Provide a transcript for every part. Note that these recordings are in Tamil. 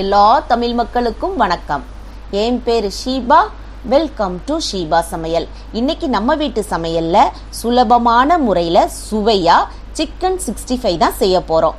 எல்லா தமிழ் மக்களுக்கும் வணக்கம். என் பேர் ஷீபா. வெல்கம் டு ஷீபா சமையல். இன்னைக்கு நம்ம வீட்டு சமையல்ல சுலபமான முறையில் சுவையா சிக்கன் சிக்ஸ்டி ஃபைவ் தான் செய்ய போகிறோம்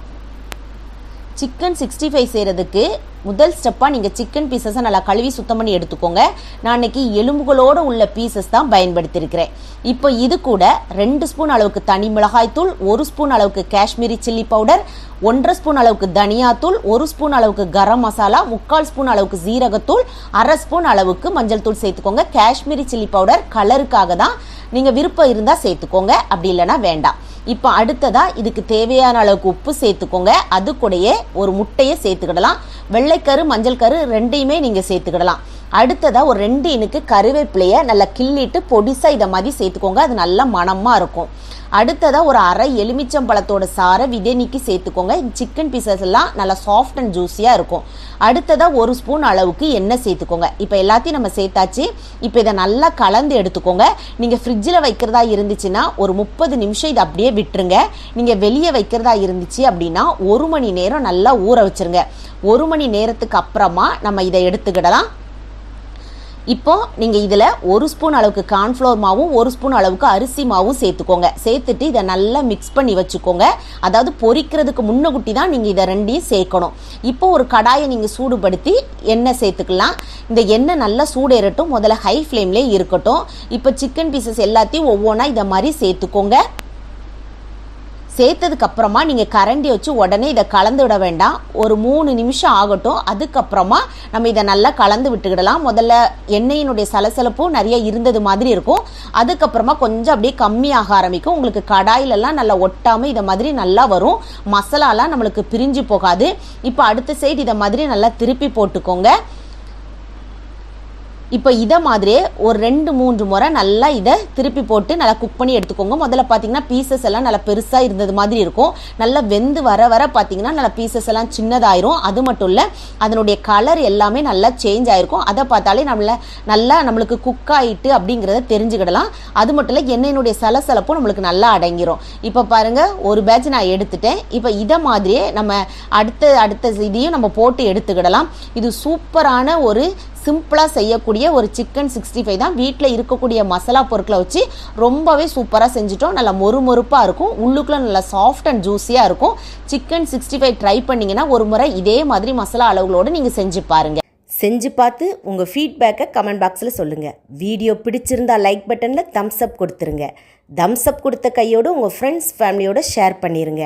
சிக்கன் சிக்ஸ்டி ஃபைவ் செய்கிறதுக்கு முதல் ஸ்டெப்பாக நீங்கள் சிக்கன் பீசஸை நல்லா கழுவி சுத்தம் பண்ணி எடுத்துக்கோங்க. நான் இன்றைக்கி எலும்புகளோடு உள்ள பீசஸ் தான் பயன்படுத்தியிருக்கிறேன் இப்போ இது கூட ரெண்டு ஸ்பூன் அளவுக்கு தனி மிளகாய்த்தூள் ஒரு ஸ்பூன் அளவுக்கு காஷ்மீரி சில்லி பவுடர் ஒன்றரை ஸ்பூன் அளவுக்கு தனியாத்தூள் ஒரு ஸ்பூன் அளவுக்கு கரம் மசாலா முக்கால் ஸ்பூன் அளவுக்கு ஜீரகத்தூள் அரை ஸ்பூன் அளவுக்கு மஞ்சள் தூள் சேர்த்துக்கோங்க. காஷ்மீரி சில்லி பவுடர் கலருக்காக தான் நீங்கள் விருப்பம் இருந்தால் சேர்த்துக்கோங்க. அப்படி இல்லைனா வேண்டாம். இப்போ அடுத்ததா இதுக்கு தேவையான அளவுக்கு உப்பு சேர்த்துக்கோங்க. அது கூடயே ஒரு முட்டையை சேர்த்துக்கிடலாம். வெள்ளைக்கரு மஞ்சள் கரு ரெண்டையுமே நீங்கள் சேர்த்துக்கிடலாம். அடுத்ததாக ஒரு ரெண்டு இனுக்கு கருவேப்பிலையை நல்லா கிள்ளிட்டு பொடிசாக இதை மாதிரி சேர்த்துக்கோங்க. அது நல்லா மணமாக இருக்கும். அடுத்ததாக ஒரு அரை எலுமிச்சம்பழத்தோட சாரை விதைநீக்கி சேர்த்துக்கோங்க. சிக்கன் பீசஸ் எல்லாம் நல்லா சாஃப்ட் அண்ட் ஜூஸியாக இருக்கும். அடுத்ததாக ஒரு ஸ்பூன் அளவுக்கு எண்ணெய் சேர்த்துக்கோங்க. இப்போ எல்லாத்தையும் நம்ம சேர்த்தாச்சு. இப்போ இதை நல்லா கலந்து எடுத்துக்கோங்க. நீங்கள் ஃப்ரிட்ஜில் வைக்கிறதா இருந்துச்சுன்னா ஒரு முப்பது நிமிஷம் இதை அப்படியே விட்டுருங்க. நீங்கள் வெளியே வைக்கிறதா இருந்துச்சு அப்படின்னா ஒரு மணி நேரம் நல்லா ஊற வச்சிருங்க. ஒரு மணி நேரத்துக்கு அப்புறமா நம்ம இதை எடுத்துக்கிடலாம். இப்போ நீங்கள் இதில் ஒரு ஸ்பூன் அளவுக்கு கார்ன்ஃப்ளவர் மாவும் ஒரு ஸ்பூன் அளவுக்கு அரிசி மாவும் சேர்த்துக்கோங்க. சேர்த்துட்டு இதை நல்லா மிக்ஸ் பண்ணி வச்சுக்கோங்க. அதாவது பொரிக்கிறதுக்கு முன்னகுட்டி தான் நீங்கள் இதை ரெண்டையும் சேர்க்கணும். இப்போ ஒரு கடாயை நீங்கள் சூடுபடுத்தி எண்ணெய் சேர்த்துக்கலாம். இந்த எண்ணெய் நல்லா சூடேறட்டும். முதல்ல ஹை ஃப்ளேம்லேயே இருக்கட்டும். இப்போ சிக்கன் பீசஸ் எல்லாத்தையும் ஒவ்வொன்றா இதை மாதிரி சேர்த்துக்கோங்க. சேர்த்ததுக்கு அப்புறமா நீங்கள் கரண்டி வச்சு உடனே இதை கலந்து விட வேண்டாம். ஒரு மூணு நிமிஷம் ஆகட்டும். அதுக்கப்புறமா நம்ம இதை நல்லா கலந்து விட்டுக்கிடலாம். முதல்ல எண்ணெயினுடைய சலசலப்பும் நிறைய இருந்தது மாதிரி இருக்கும். அதுக்கப்புறமா கொஞ்சம் அப்படியே கம்மியாக ஆரம்பிக்கும். உங்களுக்கு கடாயிலெல்லாம் நல்லா ஒட்டாமல் இதை மாதிரி நல்லா வரும். மசாலாலாம் நம்மளுக்கு பிரிஞ்சு போகாது. இப்போ அடுத்த சைடு இதை மாதிரி நல்லா திருப்பி போட்டுக்கோங்க. இப்போ இதை மாதிரியே ஒரு ரெண்டு மூன்று முறை நல்லா இதை திருப்பி போட்டு நல்லா குக் பண்ணி எடுத்துக்கோங்க. முதல்ல பார்த்தீங்கன்னா பீசஸ் எல்லாம் நல்லா பெருசாக இருந்தது மாதிரி இருக்கும். நல்லா வெந்து வர வர பார்த்தீங்கன்னா நல்லா பீசஸ் எல்லாம் சின்னதாயிரும். அது மட்டும் இல்லை அதனுடைய கலர் எல்லாமே நல்லா சேஞ்ச் ஆயிருக்கும். அதை பார்த்தாலே நம்மள நல்லா நம்மளுக்கு குக் ஆயிட்டு அப்படிங்கிறத தெரிஞ்சுக்கிடலாம். அது மட்டும் இல்லை எண்ணெயினுடைய சலசலப்பும் நம்மளுக்கு நல்லா அடங்கிரும். இப்போ பாருங்க ஒரு பேட்ச் நான் எடுத்துட்டேன். இப்போ இதை மாதிரியே நம்ம அடுத்த அடுத்த இதையும் நம்ம போட்டு எடுத்துக்கிடலாம். இது சூப்பரான ஒரு சிம்பிளாக செய்யக்கூடிய ஒரு சிக்கன் சிக்ஸ்டி ஃபைவ் தான். வீட்டில் இருக்கக்கூடிய மசாலா பொருட்களை வச்சு ரொம்பவே சூப்பராக செஞ்சுட்டோம். நல்லா மொறு மொறுப்பாக இருக்கும். உள்ளுக்குள்ளே நல்லா சாஃப்ட் அண்ட் ஜூஸியாக இருக்கும். சிக்கன் சிக்ஸ்டி ஃபைவ் ட்ரை பண்ணிங்கன்னா ஒரு முறை இதே மாதிரி மசாலா அளவுகளோடு நீங்கள் செஞ்சு பாருங்கள் செஞ்சு பார்த்து உங்கள் ஃபீட்பேக்கை கமெண்ட் பாக்ஸில் சொல்லுங்கள் வீடியோ பிடிச்சிருந்தா லைக் பட்டனில் தம்ஸ் அப் கொடுத்துருங்க. தம்ஸ் அப் கொடுத்த கையோடு உங்கள் ஃப்ரெண்ட்ஸ் ஃபேமிலியோட ஷேர் பண்ணிடுங்க